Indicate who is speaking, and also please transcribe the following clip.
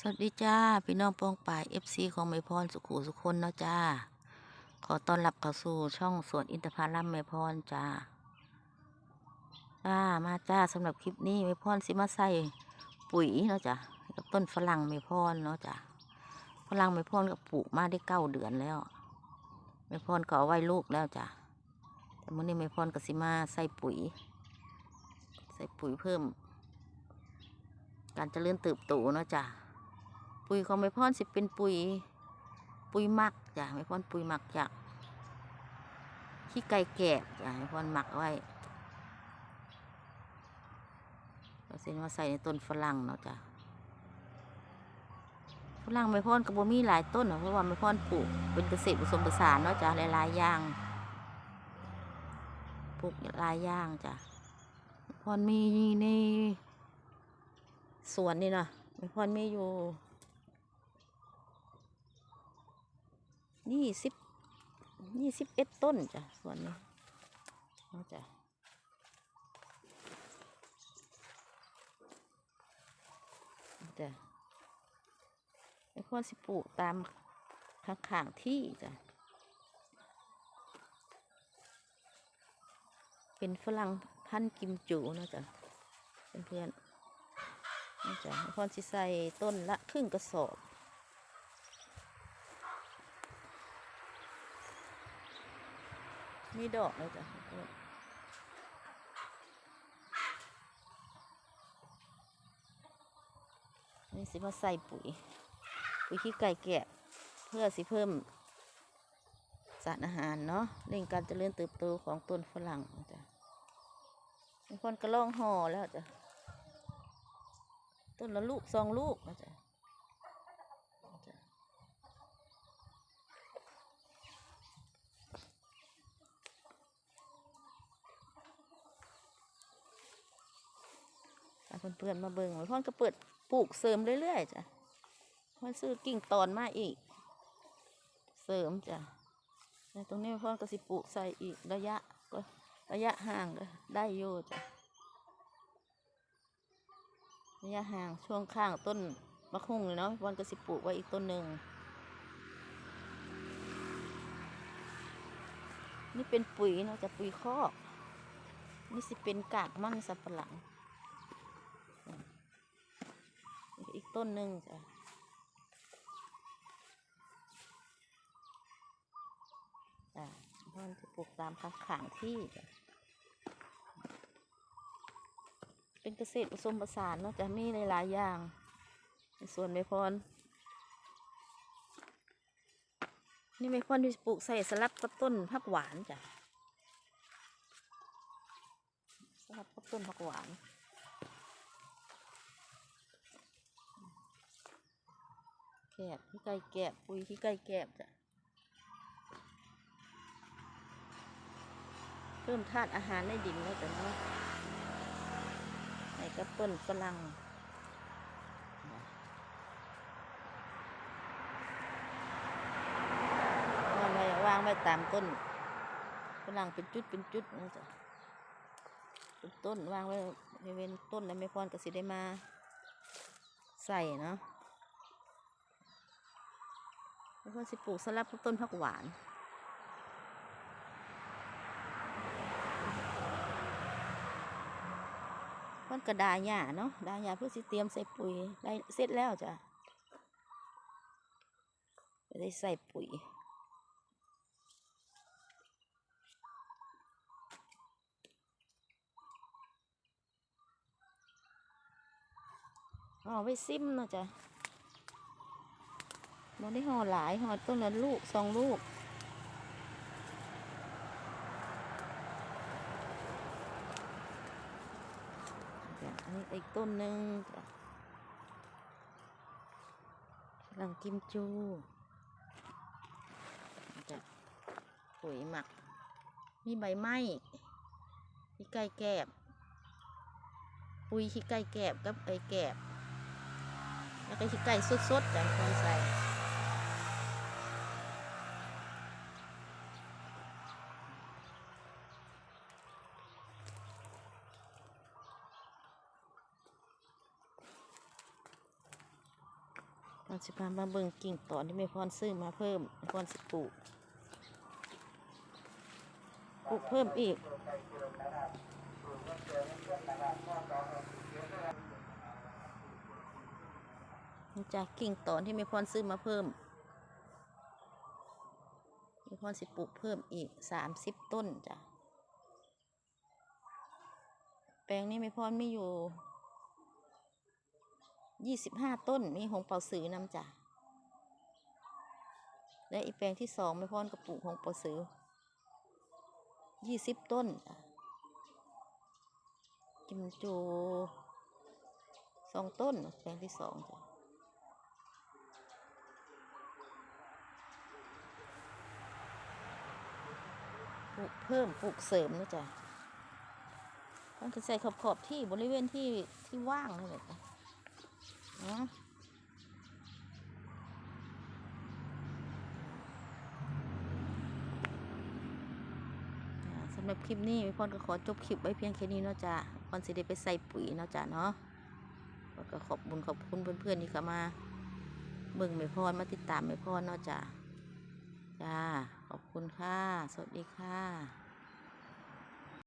Speaker 1: สวัสดีจ้า พี่น้องป้องป่ายเอฟซีของไมพรสุขุสุคนเนาะจ้า ขอต้อนรับเข้าสู่ช่องสวนอินทผลัมไมพรจ้าจ้ามาจ้าสำหรับคลิปนี้ไมพรสิมาใส่ปุ๋ยเนาะจ้ากับต้นฝรั่งไมพรเนาะจ้าฝรั่งไมพรก็ปลูกมาได้เก้าเดือนแล้วไมพรก็เอาไว้ลูกแล้วจ้าแต่มื่อนี้ไมพรก็สิมาใส่ปุ๋ย ใส่ปุ๋ยเพิ่ม การเจริญเติบโตเนาะจ้ะ ปุ๋ยของไม่พรสิเป็นปุ๋ย ปุ๋ยหมักจ้ะไม่พรปุ๋ยหมักจากขี้ไก่แกะจ้ะไม่พรหมักไว้ก็เส้นมาใส่ในต้นฝรั่งเนาะจ้ะฝรั่งไม่พรกับบ่มีหลายต้นเนาะเพราะว่าไม่พรปลูกเป็นเกษตรผสมผสานเนาะจ้ะหลายๆอย่างปลูกหลายอย่างจ้ะไม่พรมีในสวนนี่เนาะไม่พรมีอยู่ ยี่สิบยี่สิบเอ็ดต้นจ้ะส่วนนี้เอาจ้ะจ้ะไม่ควรสิปลูกตามข้างข้างๆที่จ้ะ เป็นฝรั่งพันกิมจูนะจ๊ะเพื่อนๆนี่จ้ะไม่ควรสิใส่ต้นละครึ่งกระสอบ มีดอกเลยจ้ะนี่สิมาใส่ปุ๋ย ปุ๋ยขี้ไก่แกะ เพื่อสิเพิ่มสารอาหารเนาะเร่งการเจริญเติบโตของต้นฝรั่งจ้ะบางคนก็ล่องห่อแล้วจ้ะต้นละลูกสองลูกนะจ้ะจ้ะ เพื่อนๆมาเบิ่งพ่อนก็เปิดปลูกเสริมเรื่อยๆจ้ะพ่อนซื้อกิ่งตอนมาอีก เสริมจ้ะในตรงนี้พ่อนก็สิปลูกใส่อีกระยะก็ระยะห่างก็ได้อยู่จ้ะระยะห่างช่วงข้างต้นมะคุ่งเลยเนาะพ่อนก็สิปลูกไว้อีกต้นหนึ่งนี่เป็นปุ๋ยเนาะจะปุ๋ยคอกนี่สิเป็นกากมันสับปะหลัง ต้นหนึ่งจ้ะจ้ะพ่อนจะปลูกตามข้างขางที่จ้ะเป็นเกษตรผสมผสานเนาะจะมีหลายๆอย่างในส่วนไม่พรนี่ไม่พรที่ปลูกใส่สลับกับต้นผักหวานจ้ะสลับกับต้นผักหวาน แกบขี้ไก่แกบปุยขี้ไก่แกบจ้ะเพิ่มธาตุอาหารในดินแล้วจ้ะเนาะในกระต้นฝรั่งวางไว้วางไว้ตามต้นฝรั่งเป็นจุดเป็นจุดนะจ๊ะเป็นต้นวางไว้บริเวณต้นแล้วไม่พรกสิได้มา ใส่เนาะ แล้วก็สิปลูกสลับต้นผักหวานมันกระดาหญ้าเนาะดาหญ้าเพื่อสิเตรียมใส่ปุ๋ยได้เสร็จแล้วจ้ะได้ใส่ปุ๋ยเอาไว้ซิมนะจ้ะ เราได้ห่อหลายห่อต้นละลูกสองลูก อันนี้อีกต้นหนึ่งจ้ะฝรั่งกิมจูจะปุ๋ยหมัก มีใบไม้ขี้ไก่แกบ ปุ๋ยขี้ไก่แกบกับไอแกบ แล้วก็ขี้ไก่สดๆจ้ะคนใส่ ตอนสิพามาเบิ่งกิ่งตอนที่แม่พรซื้อมาเพิ่มแม่พรสิปลูกปลูกเพิ่มอีกจ้ะกิ่งตอนที่แม่พรซื้อมาเพิ่มแม่พรสิปลูกเพิ่มอีกสามสิบต้นจ้ะแปลงนี้แม่พรไมีอยู่ ยี่สิบห้าต้น มีหงเป่าสือนำจ้ะและอีแปลงที่สองไม่พรกระปุกหงเป่าสือยี่สิบต้นจิมจูสองต้นแปลงที่สองจ้ะปลูกเพิ่มปลูกเสริมนะจ๊ะต้องใส่ขอบขอบที่บริเวณที่ที่ว่างนั่นแหละ จ้ะเนาะอ่าสำหรับคลิปนี้พี่พรก็ขอจบคลิปไว้เพียงแค่นี้เนาะจ้ะพรสิได้ไปใส่ปุ๋ยเนาะจ้ะเนาะก็ขอบบุญขอบคุณเพื่อนๆที่เข้ามาเบิ่งแม่พรมาติดตามแม่พรเนาะจ้ะจ้าขอบคุณค่ะ สวัสดีค่ะ